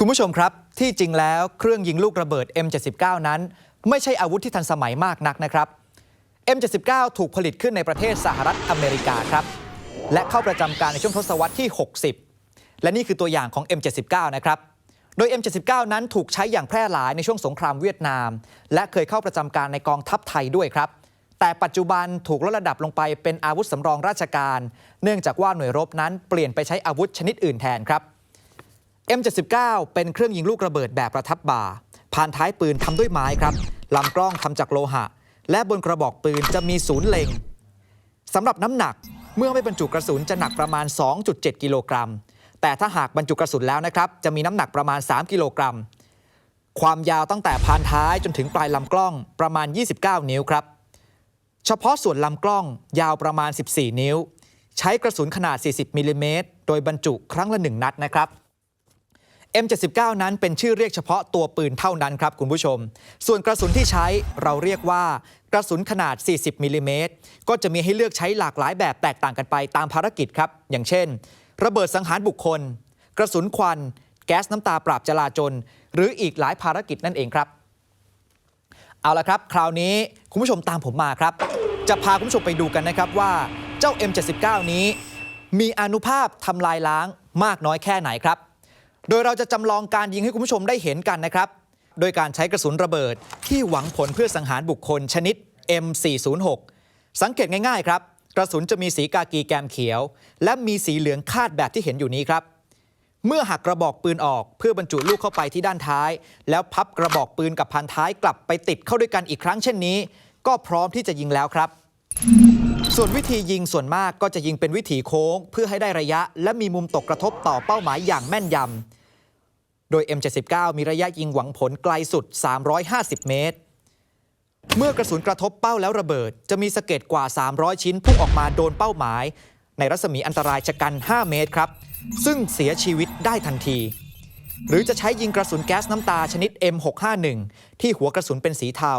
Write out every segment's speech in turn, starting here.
คุณผู้ชมครับ ที่จริงแล้วเครื่องยิงลูกระเบิด M79 นั้น ไม่ใช่อาวุธที่ทันสมัยมากนักนะครับ M79 ถูกผลิตขึ้นในประเทศสหรัฐอเมริกาครับ และเข้าประจำการในช่วงทศวรรษที่ 60 และนี่คือตัวอย่างของ M79 นะครับโดย M79 นั้นถูกใช้อย่างแพร่หลายในช่วงสงครามเวียดนาม และเคยเข้าประจำการในกองทัพไทยด้วยครับ แต่ปัจจุบันถูกลดระดับลงไปเป็นอาวุธสำรองราชการ เนื่องจากว่าหน่วยรบนั้นเปลี่ยนไปใช้อาวุธชนิดอื่นแทนครับ M79 เป็นเครื่องยิงลูกระเบิดแบบประทับบ่าผ่านท้ายปืนทำด้วยไม้ครับลำกล้องทำจากโลหะ และบนกระบอกปืนจะมีศูนย์เล็งสำหรับน้ำหนักเมื่อไม่บรรจุกระสุนจะหนักประมาณ 2.7 กิโลกรัม แต่ถ้าหากบรรจุกระสุนแล้วนะครับ จะมีน้ำหนักประมาณ 3 กิโลกรัม ความยาวตั้งแต่พานท้ายจนถึงปลายลำกล้องประมาณ 29 นิ้วครับ เฉพาะส่วนลำกล้องยาวประมาณ 14 นิ้ว ใช้กระสุนขนาด 40มิลลิเมตรโดยบรรจุครั้งละ 1 นัดนะครับ M79 นั้นเป็นชื่อเรียกเฉพาะตัวปืนเท่านั้นครับคุณผู้ชม ส่วนกระสุนที่ใช้เราเรียกว่า กระสุนขนาด 40มิลลิเมตรก็จะมีให้เลือกใช้หลากหลายแบบแตกต่างกันไปตามภารกิจครับ อย่างเช่น ระเบิดสังหารบุคคล กระสุนควัน แก๊สน้ำตาปราบจลาจล หรืออีกหลายภารกิจนั่นเองครับ เอาละครับ คราวนี้คุณผู้ชมตามผมมาครับ จะพาคุณผู้ชมไปดูกันนะครับว่าเจ้า M79 นี้ มีอนุภาพทำลายล้างมากน้อยแค่ไหนครับ โดยเราจะจำลองการยิงให้คุณผู้ชมได้เห็นกันนะครับ โดยการใช้กระสุนระเบิดที่หวังผลเพื่อสังหารบุคคลชนิด M406 สังเกตง่ายๆครับ กระสุนจะมีสีกากีแกมเขียว และมีสีเหลืองคาดแบบที่เห็นอยู่นี้ครับ เมื่อหักกระบอกปืนออกเพื่อบรรจุลูกเข้าไปที่ด้านท้าย แล้วพับกระบอกปืนกับพันท้ายกลับไปติดเข้าด้วยกันอีกครั้งเช่นนี้ ก็พร้อมที่จะยิงแล้วครับส่วนวิธียิงส่วนมากก็จะยิงเป็นวิถีโค้ง เพื่อให้ได้ระยะ และมีมุมตกกระทบต่อเป้าหมายอย่างแม่นยำ โดย M79 มีระยะยิงหวังผลไกลสุด 350 เมตร เมื่อกระสุนกระทบเป้าแล้วระเบิด จะมีสะเก็ดกว่า 300 ชิ้นพุ่งออกมาโดนเป้าหมาย ในรัศมีอันตรายชะกัน 5 เมตรครับ ซึ่งเสียชีวิตได้ทันที หรือจะใช้ยิงกระสุนแก๊สน้ำตาชนิด M651 ที่หัวกระสุนเป็นสีเทา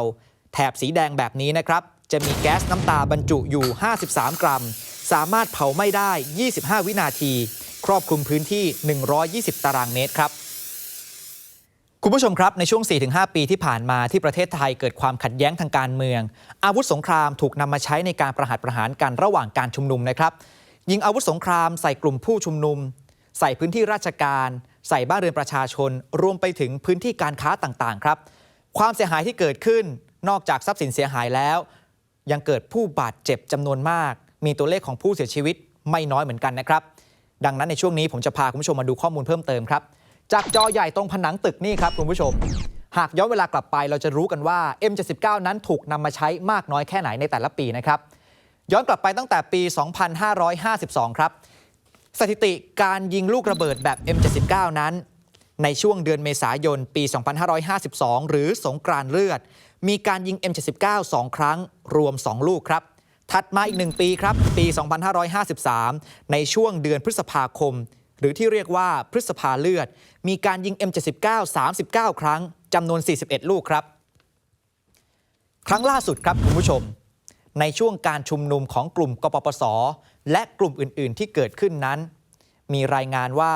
แถบสีแดงแบบนี้นะครับ จะมีแก๊สน้ำตาบรรจุอยู่ 53 กรัม สามารถเผาไหม้ได้ 25 วินาที ครอบคลุมพื้นที่ 120 ตารางเมตรครับ คุณผู้ชมครับ ในช่วง 4-5 ปีที่ผ่านมาที่ประเทศไทยเกิดความขัดแย้งทางการเมือง อาวุธสงครามถูกนำมาใช้ในการประหัตประหารกันระหว่างการชุมนุมนะครับ ยิงอาวุธสงครามใส่กลุ่มผู้ชุมนุม ใส่พื้นที่ราชการ ใส่บ้านเรือนประชาชน รวมไปถึงพื้นที่การค้าต่างๆ ครับ ความเสียหายที่เกิดขึ้นนอกจากทรัพย์สินเสียหายแล้ว ยังเกิดผู้บาดเจ็บจำนวนมาก มีตัวเลขของผู้เสียชีวิตไม่น้อยเหมือนกันนะครับ ดังนั้นในช่วงนี้ผมจะพาคุณผู้ชมมาดูข้อมูลเพิ่มเติมครับ จากจอใหญ่ตรงผนังตึกนี่ครับคุณผู้ชม หากย้อนเวลากลับไปเราจะรู้กันว่า M79 นั้นถูกนำมาใช้มากน้อยแค่ไหนในแต่ละปีนะครับ ย้อนกลับไปตั้งแต่ปี 2552 ครับ สถิติการยิงลูกระเบิดแบบ M79 นั้น ในช่วงเดือนเมษายนปี 2552 หรือสงกรานต์เลือด มีการยิง M79 2 ครั้ง รวม 2 ลูกครับถัดมาอีก 1 ปีครับ ปี 2553 ในช่วงเดือนพฤษภาคม หรือที่เรียกว่าพฤษภาเลือด มีการยิง M79 39 ครั้งจำนวน 41 ลูกครับ ครั้งล่าสุดครับคุณผู้ชม ในช่วงการชุมนุมของกลุ่มกปปส และกลุ่มอื่น ๆ ที่เกิดขึ้นนั้น มีรายงานว่า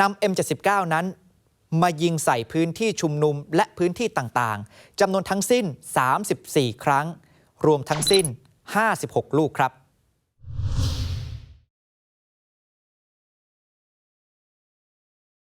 นำ M79 นั้นมายิงใส่พื้นที่ชุมนุมและพื้นที่ต่างๆจำนวนทั้งสิ้น 34 ครั้ง รวมทั้งสิ้น 56 ลูกครับ